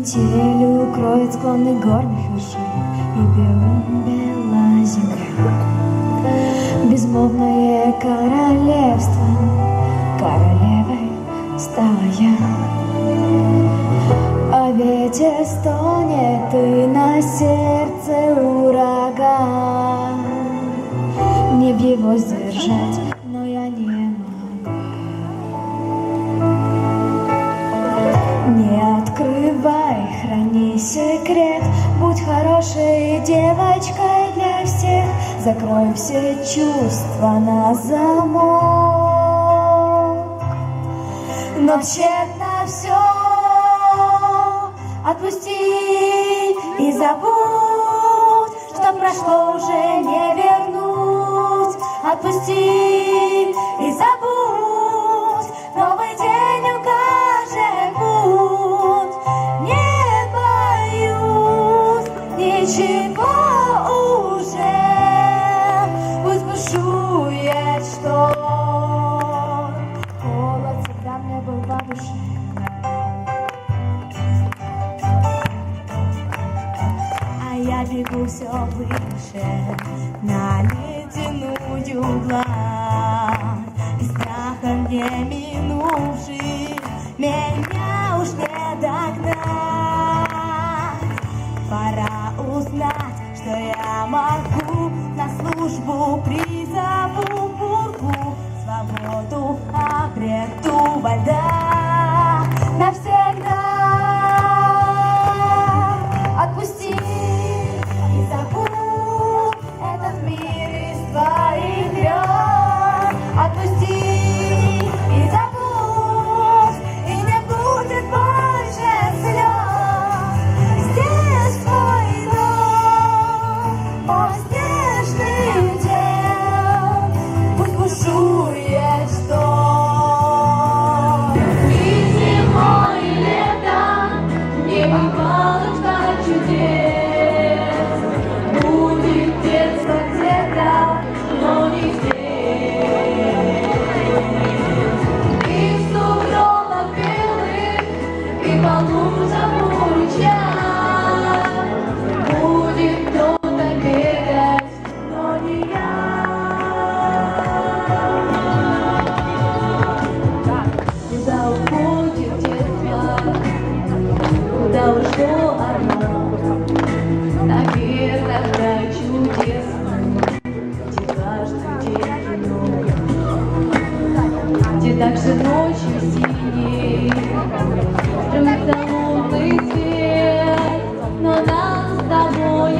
Метель укроет склоны горных вершин И белым бела земля. Безмолвное королевство Королевой стала я А ветер стонет и на сердце ураган. Не в его сдержать, но я не девочкой для всех. Закрой все чувства на замок. Но тщетно все Отпусти и забудь Что прошло уже не вернуть. Отпусти и забудь шторм Холод всегда мне был по А я бегу все выше на ледяную гладь И страхом не меня уж не догнать Пора узнать, что я могу ночи синей, Стремится лунный свет, но нас с тобой